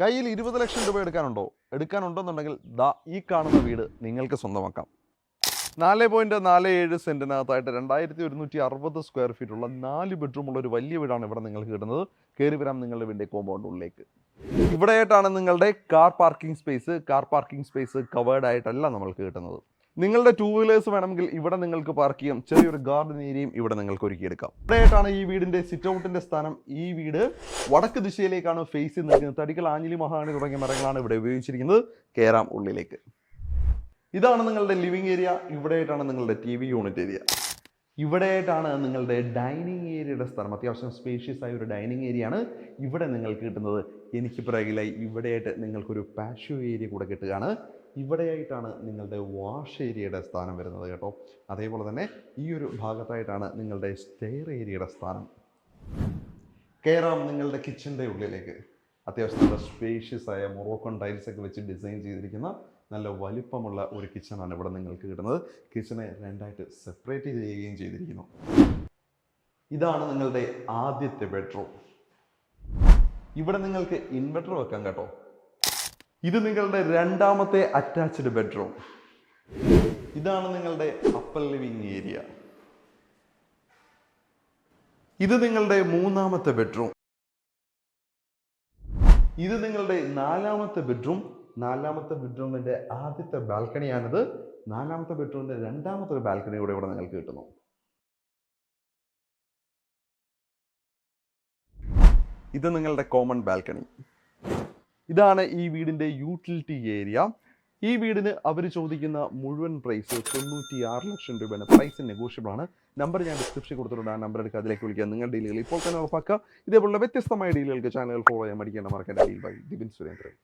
കയ്യിൽ ഇരുപത് ലക്ഷം രൂപ എടുക്കാനുണ്ടോ? എടുക്കാനുണ്ടെന്നുണ്ടെങ്കിൽ ദാ ഈ കാണുന്ന വീട് നിങ്ങൾക്ക് സ്വന്തമാക്കാം. നാല് പോയിന്റ് നാല് ഏഴ് സെന്റിനകത്തായിട്ട് രണ്ടായിരത്തി ഒരുന്നൂറ്റി അറുപത് സ്ക്വയർ ഫീറ്റ് ഉള്ള നാല് ബെഡ്റൂമുള്ള ഒരു വലിയ വീടാണ് ഇവിടെ നിങ്ങൾക്ക് കിട്ടുന്നത്. കയറി വരാം നിങ്ങളുടെ വീടിന്റെ കോമ്പൗണ്ടിനുള്ളിലേക്ക് ഇവിടെയായിട്ടാണ് നിങ്ങളുടെ car parking space car parking space covered ആയിട്ടല്ല നമ്മൾക്ക് കിട്ടുന്നത്. നിങ്ങളുടെ ടൂ വീലേഴ്സ് വേണമെങ്കിൽ ഇവിടെ നിങ്ങൾക്ക് പാർക്ക് ചെയ്യാം. ചെറിയൊരു ഗാർഡൻ ഏരിയയും ഇവിടെ നിങ്ങൾക്ക് ഒരുക്കിയെടുക്കാം ഇവിടെയായിട്ടാണ് ഈ വീടിന്റെ സിറ്റ് ഔട്ടിന്റെ സ്ഥാനം. ഈ വീട് വടക്ക് ദിശയിലേക്കാണ് ഫേസ് ചെയ്ത് നിൽക്കുന്നത് തടിക്കൽ ആഞ്ഞിലി മഹാണി തുടങ്ങിയ മരങ്ങളാണ് ഇവിടെ ഉപയോഗിച്ചിരിക്കുന്നത്. കയറാം ഉള്ളിലേക്ക്. ഇതാണ് നിങ്ങളുടെ ലിവിങ് ഏരിയ ഇവിടെയായിട്ടാണ് നിങ്ങളുടെ ടി യൂണിറ്റ് ഏരിയ ഇവിടെയായിട്ടാണ് നിങ്ങളുടെ ഡൈനിങ് ഏരിയയുടെ സ്ഥലം അത്യാവശ്യം സ്പേഷ്യസ് ആയ ഒരു ഡൈനിങ് ഏരിയ ആണ് ഇവിടെ നിങ്ങൾക്ക് കിട്ടുന്നത്. എനിക്ക് പിറകിലായി ഇവിടെയായിട്ട് നിങ്ങൾക്കൊരു പാഷ്യോ ഏരിയ കൂടെ കിട്ടുകയാണ്. ഇവിടെയായിട്ടാണ് നിങ്ങളുടെ വാഷ് ഏരിയയുടെ സ്ഥാനം വരുന്നത് കേട്ടോ. അതേപോലെ തന്നെ ഈ ഒരു ഭാഗത്തായിട്ടാണ് നിങ്ങളുടെ സ്റ്റെയർ ഏരിയയുടെ സ്ഥാനം. കയറാം നിങ്ങളുടെ കിച്ചന്റെ ഉള്ളിലേക്ക്. അത്യാവശ്യം നല്ല സ്പേഷ്യസ് ആയ മൊറോക്കൺ ടൈൽസ് ഒക്കെ വെച്ച് ഡിസൈൻ ചെയ്തിരിക്കുന്ന നല്ല വലിപ്പമുള്ള ഒരു കിച്ചണാണ് ഇവിടെ നിങ്ങൾക്ക് കിട്ടുന്നത്. കിച്ചണെ രണ്ടായിട്ട് സെപ്പറേറ്റ് ചെയ്യുകയും ചെയ്തിരിക്കുന്നു. ഇതാണ് നിങ്ങളുടെ ആദ്യത്തെ ബെഡ്റൂം ഇവിടെ നിങ്ങൾക്ക് ഇൻവെർട്ടർ വെക്കാം കേട്ടോ. ഇത് നിങ്ങളുടെ രണ്ടാമത്തെ അറ്റാച്ച്ഡ് ബെഡ്റൂം ഇതാണ് നിങ്ങളുടെ അപ്പർ ലിവിംഗ് ഏരിയ ഇത് നിങ്ങളുടെ മൂന്നാമത്തെ ബെഡ്റൂം ഇത് നിങ്ങളുടെ നാലാമത്തെ ബെഡ്റൂം നാലാമത്തെ ബെഡ്റൂമിന്റെ ആദ്യത്തെ ബാൽക്കണിയാണിത് നാലാമത്തെ ബെഡ്റൂമിന്റെ രണ്ടാമത്തെ ഒരു ബാൽക്കണി കൂടെ ഇവിടെ നിങ്ങൾക്ക് കിട്ടുന്നു. ഇത് നിങ്ങളുടെ കോമൺ ബാൽക്കണി ഇതാണ് ഈ വീടിന്റെ യൂട്ടിലിറ്റി ഏരിയ ഈ വീടിന് അവർ ചോദിക്കുന്ന മുഴുവൻ പ്രൈസ് തൊണ്ണൂറ്റി ആറ് ലക്ഷം രൂപയാണ് പ്രൈസ് നെഗോഷ്യബിൾ ആണ്. നമ്പർ ഞാൻ ഡിസ്ക്രിപ്ഷൻ കൊടുത്തിട്ടുണ്ട്. ആ നമ്പർ എടുക്കുക അതിലേക്ക് വിളിക്കുക നിങ്ങളുടെ ഡീലുകൾ ഇപ്പോൾ തന്നെ ഉറപ്പാക്കുക. ഇതേപോലുള്ള വ്യത്യസ്തമായ ഡീലുകൾക്ക് ചാനൽ ഫോളോ ചെയ്യാൻ മടിക്കേണ്ട മറക്കേണ്ട ഡീൽ ബൈ ദിബിൻ സുരേന്ദ്രൻ.